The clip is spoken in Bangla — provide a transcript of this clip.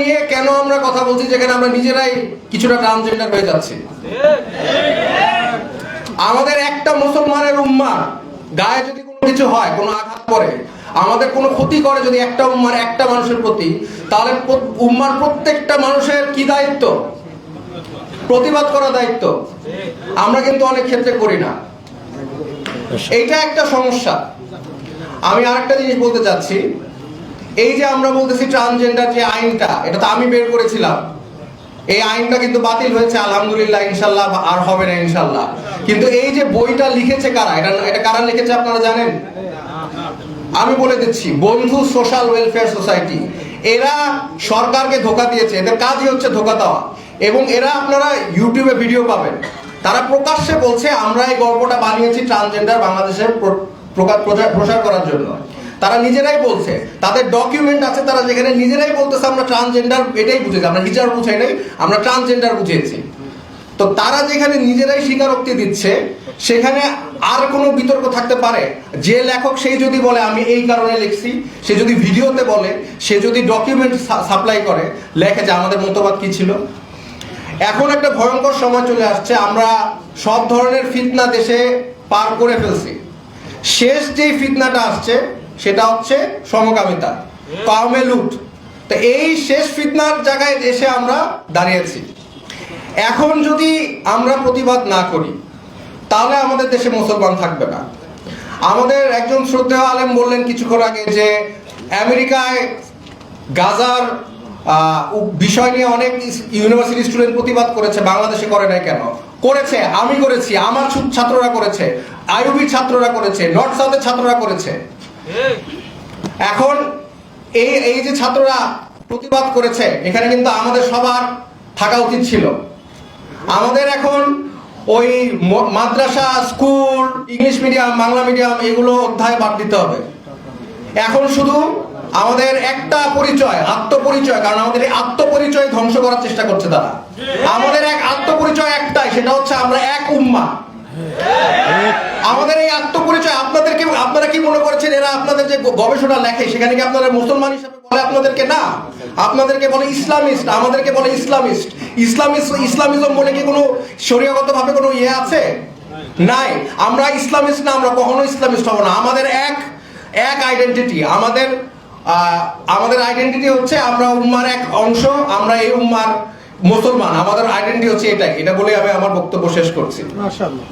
নিয়ে কেন আমরা কথা বলছি যেখানে আমরা নিজেরাই কিছুটা ট্রান্সজেন্ডার হয়ে যাচ্ছি? আমাদের একটা মুসলমানের উম্মা গায়ে যদি কোনো কিছু হয়, কোনো আঘাত করে আমাদের কোনো ক্ষতি করে যদি একটা উম্মার একটা মানুষের প্রতি, তাহলে উম্মার প্রত্যেকটা মানুষের কি দায়িত্ব? প্রতিবাদ করা দায়িত্ব। আমরা কিন্তু অনেক ক্ষেত্রে করি না। এইটা একটা সমস্যা। আমি আরেকটা জিনিস বলতে চাচ্ছি। এই যে আমরা বলতেছি ট্রান্সজেন্ডার যে আইনটা, এটা তো আমি বের করেছিলাম। এই আইনটা কিন্তু বাতিল হয়েছে, আলহামদুলিল্লাহ, ইনশাল্লাহ, আর হবে না ইনশাল্লাহ। কিন্তু এই যে বইটা লিখেছে কারা, এটা এটা কারা লিখেছে আপনারা জানেন? আমি বলে দিচ্ছি, বন্ধু সোশ্যাল ওয়েলফেয়ার সোসাইটি। এরা সরকারকে ধোকা দিয়েছে, এদের কাজই হচ্ছে ধোকা দেওয়া। এবং এরা আপনারা ইউটিউবে ভিডিও পাবেন। তারা প্রকাশ্যে বলছে, আমরা এই গল্পটা বানিয়েছি ট্রান্সজেন্ডার বাংলাদেশের প্রচার, প্রসার করার জন্য। তারা নিজেরাই বলছে। তাদের ডকুমেন্ট আছে, তারা যেখানে নিজেরাই বলতেছে, আমরা ট্রান্সজেন্ডার এটাই বুঝেছি। আমরা হিজার বুঝাই নাই, আমরা ট্রান্সজেন্ডার বুঝিয়েছি। তো তারা যেখানে নিজেরাই স্বীকারোক্তি দিচ্ছে, সেখানে আর কোনো বিতর্ক থাকতে পারে। যে লেখক সেই যদি বলে, আমি এই কারণে লিখছি। সে যদি ভিডিওতে বলে, সে যদি ডকুমেন্ট সাপ্লাই করে, লেখে যে আমাদের মতবাদ কি ছিল। এখন একটা ভয়ঙ্কর সময় চলে আসছে। আমরা সব ধরনের ফিতনা দেশে পার করে ফেলছি। শেষ যেই ফিতনাটা আসছে সেটা হচ্ছে সমকামিতা। কামে লুট। তো এই শেষ ফিতনার জায়গায় এসে আমরা দাঁড়িয়েছি। এখন যদি আমরা প্রতিবাদ না করি তাহলে আমাদের দেশে মুসলমান থাকবে না। আমাদের একজন শ্রদ্ধেয় আলেম বললেন কিছুক্ষণ আগে যে আমেরিকায় গাজার বিষয় নিয়ে অনেক ইউনিভার্সিটি স্টুডেন্ট প্রতিবাদ করেছে বাংলাদেশে করে নাই কেন? করেছে আমি করেছি আমার ছাত্ররা করেছে আইউবি ছাত্ররা করেছে নর্থ সাউথের ছাত্ররা করেছে। এখন এই এই যে ছাত্ররা প্রতিবাদ করেছে, এখানে কিন্তু আমাদের সবার থাকা উচিত ছিল। আমাদের এখন ওই মাদ্রাসা, school, English medium, Bangla medium, এগুলো অধ্যায় বাদ দিতে হবে। এখন শুধু আমাদের একটা পরিচয়, আত্মপরিচয়, কারণ আমাদের এই আত্মপরিচয় ধ্বংস করার চেষ্টা করছে তারা। আমাদের এক আত্মপরিচয় একটাই, সেটা হচ্ছে আমরা এক উম্মা। আমাদের এই আত্মপরিচয় আপনাদেরকে আপনারা কি মনে করছেন এরা আপনাদের যে গবেষণা লেখে সেখানে কি আপনারা মুসলমান হিসেবে বলে আপনাদেরকে না? আপনাদেরকে বলে ইসলামিস্ট আমাদেরকে বলে ইসলামিস্ট। ইসলামিস্ট ইসলামিজম বলে কি কোনো শরীয়গত ভাবে কোনো ইয়ে আছে? নাই। আমরা ইসলামিস্ট না আমরা কখনো ইসলামিস্ট হব না। আমাদের এক এক আইডেন্টিটি আমাদের আমাদের আইডেন্টিটি হচ্ছে আমরা উম্মার এক অংশ আমরা এই উম্মার মুসলমান। আমাদের আইডেন্টিটি হচ্ছে এটাই। এটা বলে আমি আমার বক্তব্য শেষ করছি। মাশাআল্লাহ।